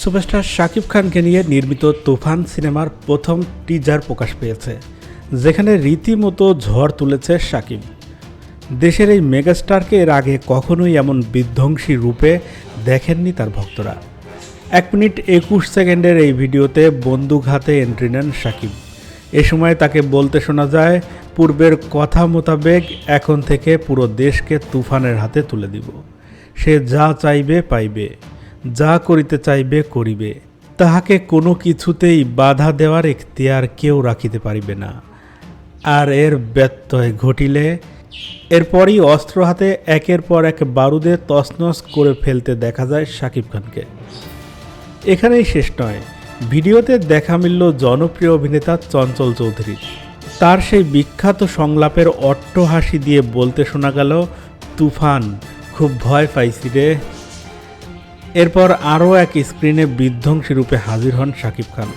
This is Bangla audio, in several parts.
সুপারস্টার শাকিব খানকে নিয়ে নির্মিত তুফান সিনেমার প্রথম টিজার প্রকাশ পেয়েছে, যেখানে রীতিমতো ঝড় তুলেছে শাকিব। দেশের এই মেগাস্টারকে এর আগে কখনোই এমন বিধ্বংসী রূপে দেখেননি তার ভক্তরা। এক মিনিট একুশ সেকেন্ডের এই ভিডিওতে বন্দুক হাতে এন্ট্রি নেন শাকিব। এ সময় তাকে বলতে শোনা যায়, পূর্বের কথা মোতাবেক এখন থেকে পুরো দেশকে তুফানের হাতে তুলে দিব। সে যা চাইবে পাইবে। যা করিতে চাইবে করিবে। তাহাকে কোনো কিছুতেই বাধা দেওয়ার এখতিয়ার কেউ রাখিতে পারিবে না। আর এর ব্যত্যয় ঘটিলে এরপরই অস্ত্র হাতে একের পর এক বারুদে তছনছ করে ফেলতে দেখা যায় শাকিব খানকে। এখানেই শেষ নয়। ভিডিওতে দেখা মিলল জনপ্রিয় অভিনেতা চঞ্চল চৌধুরী। তার সেই বিখ্যাত সংলাপের অট্টহাসি দিয়ে বলতে শোনা গেল, তুফান, খুব ভয় পাইছি রে। এরপর আরও এক স্ক্রিনে বিধ্বংসী রূপে হাজির হন শাকিব খান।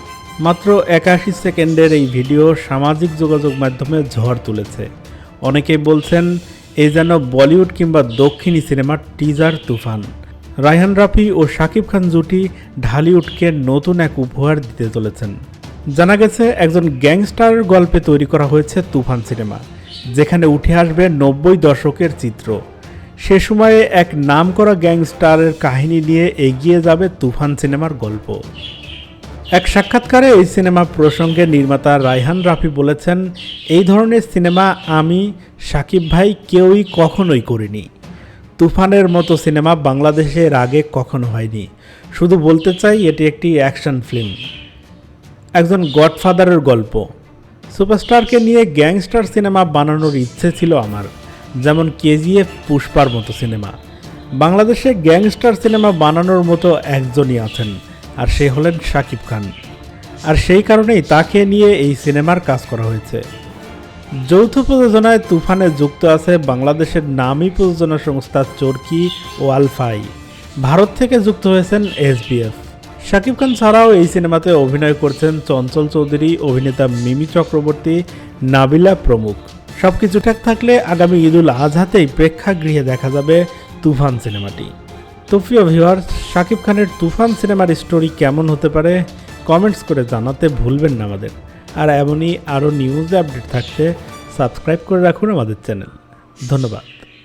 মাত্র একাশি সেকেন্ডের এই ভিডিও সামাজিক যোগাযোগ মাধ্যমে ঝড় তুলেছে। অনেকেই বলছেন এই যেন বলিউড কিংবা দক্ষিণী সিনেমার টিজার তুফান। রায়হান রাফি ও শাকিব খান জুটি ঢালিউডকে নতুন এক উপহার দিতে চলেছেন। জানা গেছে, একজন গ্যাংস্টার গল্পে তৈরি করা হয়েছে তুফান সিনেমা, যেখানে উঠে আসবে নব্বই দশকের চিত্র। সে সময়ে এক নামকরা গ্যাংস্টারের কাহিনী নিয়ে এগিয়ে যাবে তুফান সিনেমার গল্প। এক সাক্ষাৎকারে এই সিনেমা প্রসঙ্গে নির্মাতা রায়হান রাফি বলেছেন, এই ধরনের সিনেমা আমি, সাকিব ভাই, কেউই কখনোই করিনি। তুফানের মতো সিনেমা বাংলাদেশে এর আগে কখনো হয়নি। শুধু বলতে চাই, এটি একটি অ্যাকশন ফিল্ম। একজন গডফাদারের গল্প। সুপারস্টারকে নিয়ে গ্যাংস্টার সিনেমা বানানোর ইচ্ছে ছিল আমার। যেমন কেজিএফ পুষ্পার মতো সিনেমা। বাংলাদেশে গ্যাংস্টার সিনেমা বানানোর মতো একজনই আছেন, আর সে হলেন শাকিব খান। আর সেই কারণেই তাকে নিয়ে এই সিনেমার কাজ করা হয়েছে। যৌথ প্রযোজনায় তুফানে যুক্ত আছে বাংলাদেশের নামী প্রযোজনা সংস্থা চরকি ও আলফাই। ভারত থেকে যুক্ত হয়েছেন এসবিএফ। শাকিব খান ছাড়াও এই সিনেমাতে অভিনয় করছেন চঞ্চল চৌধুরী, অভিনেতা মিমি চক্রবর্তী, নাবিলা প্রমুখ। সবকিছু ঠিক থাকলে আগামী ঈদুল আজহাতেই প্রেক্ষাগৃহে দেখা যাবে তুফান সিনেমাটি। তো প্রিয় ভিউয়ার্স শাকিব খানের তুফান সিনেমার স্টোরি কেমন হতে পারে? কমেন্টস করে জানাতে ভুলবেন না আমাদের। আর এমনই আরও নিউজ আপডেট থাকতে সাবস্ক্রাইব করে রাখুন আমাদের চ্যানেল ধন্যবাদ।